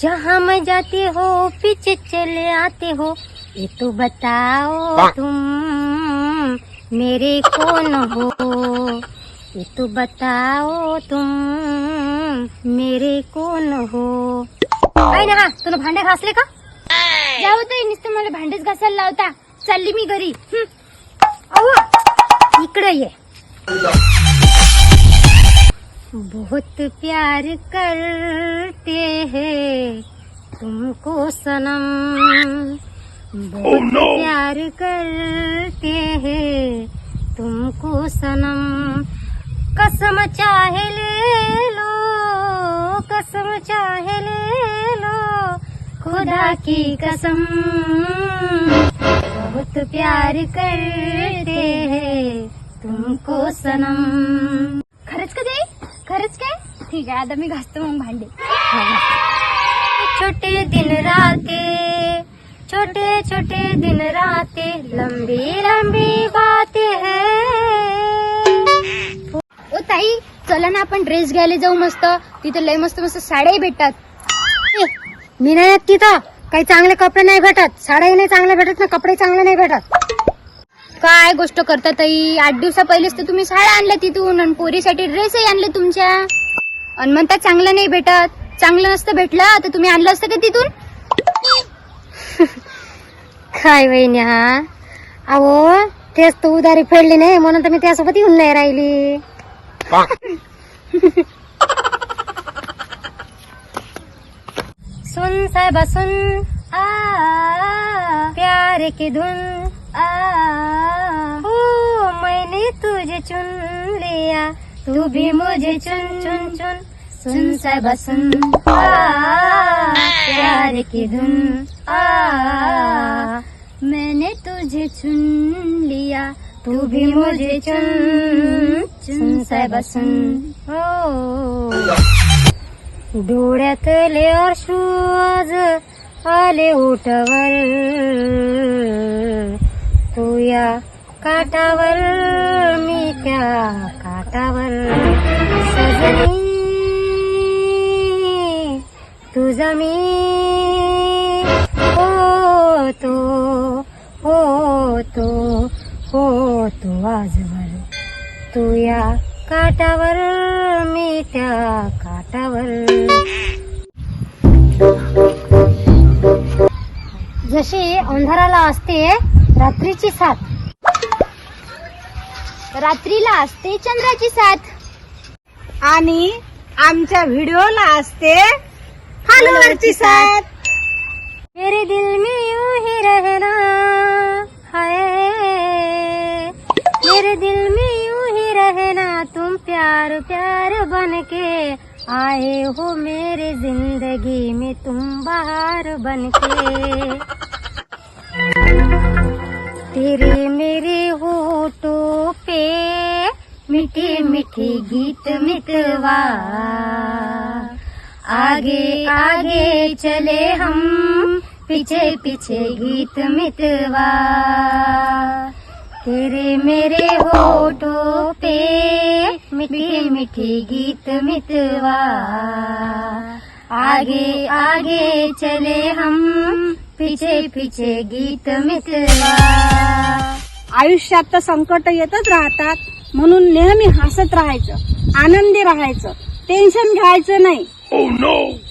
जहाँ मैं जाती हो पीछे चले आते हो। ये तो बताओ तुम मेरे कौन हो? ये तो बताओ तुम मेरे कौन हो? काय ना हा तुला भांडे घासले का? जाऊ ते नुसतं मला भांडेच घासायला लावता चालली मी घरी। हं. अहो इकडे ये। बहुत प्यार करते हैं। तुमको सनम बहुत oh, no. प्यार करते हैं। तुमको सनम कसम चाहे ले लो कसम चाहे ले लो खुदा की कसम। बहुत प्यार करते हैं। तुमको सनम। खरंच काय? ठीक आहे आता मी घासतो मग भांडे. छोटे दिन राते छोटे छोटे दिन राते लंबी लंबी बातें हैं। ओ ताई चला ना आपण ड्रेस घ्यायला जाऊ मस्त. तिथे लय मस्त मस्त साड्याही भेटतात. मी नाही तिथं. काही चांगले कपडे नाही भेटत. साड्या नाही चांगल्या भेटत ना कपडे चांगले नाही भेटत. काय गोष्ट करता ताई? आठ दिवसा पहिलेच तर तुम्ही साड्या आणल्या तिथून आणि पोरीसाठी ड्रेसही आणले तुमच्या. आणि म्हणता चांगलं नाही भेटत. चांगलं नसतं भेटलं तर तुम्ही आणलं असतं का तिथून? काय वहिनी हा? अहो तेच तू उधारी फेडली नाही म्हणून तर मी त्यासोबत येऊन नाही राहिली. सुन साहेबा सुन आ प्यारे की धुन आ ओ मैंने तुझे चुन लिया तू भी मुझे चुन चुन चुन। सुन सब सुन। आ प्यार की धुन। आ मैंने तुझे चुन लिया तू भी मुझे चुन। चुन सब सुन। हो डोळ्यातले अर्शूज आले उठवर। तू या काठावर मी त्या काठावर सजनी तुझा मी हो तो हो तो हो तो आजवर. तू या काठावर मी त्या काठावर जशी अंधाराला असते रात्रीची साथ. रात्रीला असते चंद्राची साथ. आणि आमच्या व्हिडिओला असते फॉलोअरची साथ. मेरे दिल में यूं ही रहना है. मेरे दिल में यूं ही रहना तुम प्यार प्यार बन के आए हो मेरे जिंदगी में तुम बाहर बन के। तेरे मिठी मिठी गीत मितवा आगे आगे चले हम पीछे पीछे गीत मितवा तेरे मेरे होठों पे मिठी मिठी गीत मितवा आगे आगे चले हम पीछे पीछे गीत मितवा आयुष्यात तर संकट येतच राहतात. म्हणून नेहमी हसत राहायचं आनंदी राहायचं टेन्शन घ्यायचं नाही. Oh,